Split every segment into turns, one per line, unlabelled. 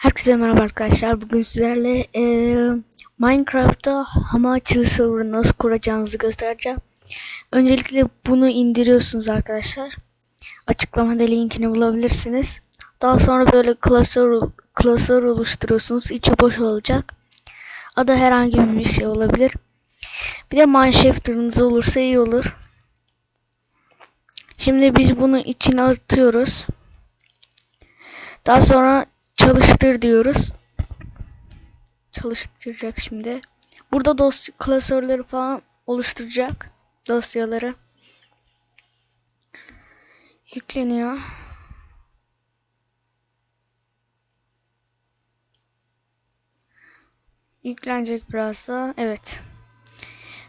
Herkese merhaba arkadaşlar. Bugün sizlerle eee, Minecraft'ta hamaçlı server nasıl kuracağınızı göstereceğim. Öncelikle bunu indiriyorsunuz arkadaşlar. Açıklamada linkini bulabilirsiniz. Daha sonra böyle klasör, klasör oluşturuyorsunuz. İçi boş olacak. Adı herhangi bir şey olabilir. Bir de Mineshafter'ınız olursa iyi olur. Şimdi biz bunu içine atıyoruz. Daha sonra çalıştır diyoruz. Çalıştıracak şimdi. Burada dosya klasörleri falan oluşturacak dosyaları. Yükleniyor. Yüklenecek biraz da. Evet.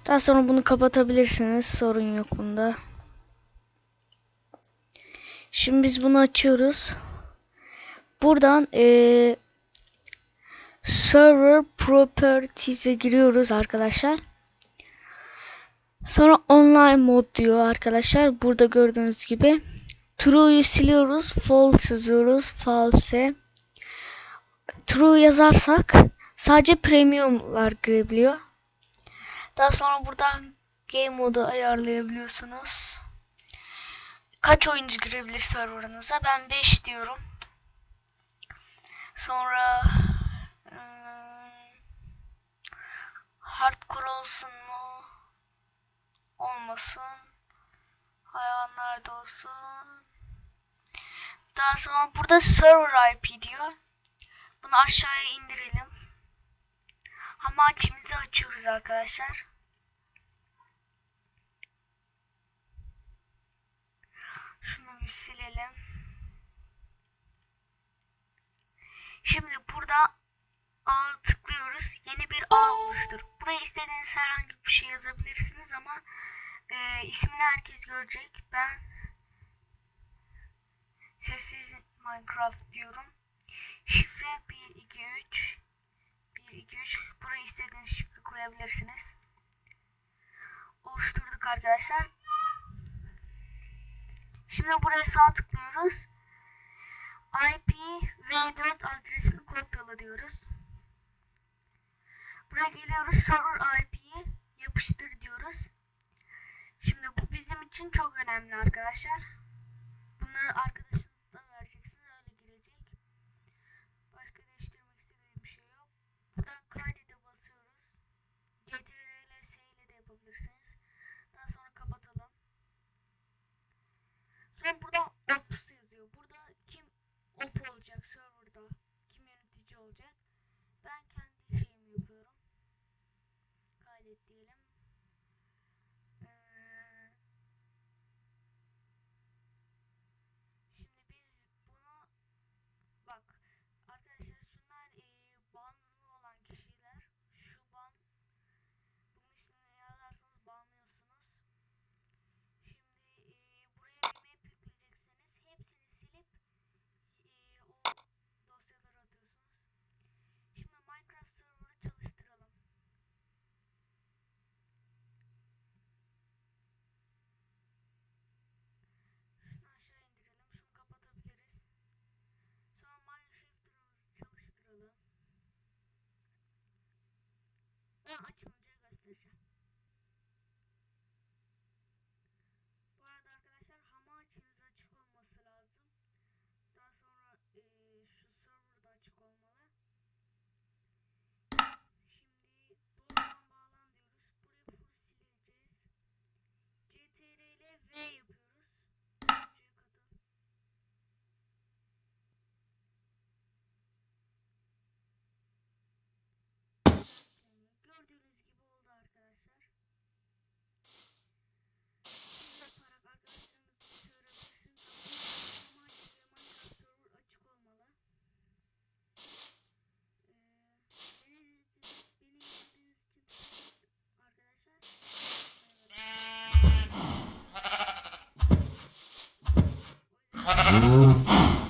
Daha sonra bunu kapatabilirsiniz. Sorun yok bunda. Şimdi biz bunu açıyoruz. Buradan eee server properties'e giriyoruz arkadaşlar. Sonra online mod diyor arkadaşlar. Burada gördüğünüz gibi. True'yu siliyoruz. False yazıyoruz. False. True yazarsak sadece premiumlar girebiliyor. Daha sonra buradan game modu ayarlayabiliyorsunuz. Kaç oyuncu girebilir serverınıza? Ben 5 diyorum. Sonra hardcore olsun mu? Olmasın. Hayvanlar da olsun. Daha sonra burada server IP diyor. Bunu aşağıya indirelim. Hamaçimizi açıyoruz arkadaşlar. Şunu bir silelim. Şimdi burada A tıklıyoruz. Yeni bir A oluştur. Buraya istediğiniz herhangi bir şey yazabilirsiniz ama e, ismini herkes görecek. Ben sessiz Minecraft diyorum. Şifre 1 2 3 1 2 3 buraya istediğiniz şifre koyabilirsiniz. Oluşturduk arkadaşlar. Şimdi buraya sağ tıklıyoruz. IP v4 adresini kopyala diyoruz. Buraya geliyoruz server IP'yi yapıştır diyoruz. Şimdi bu bizim için çok önemli arkadaşlar. Bunları arkadaşınıza Mm-hmm.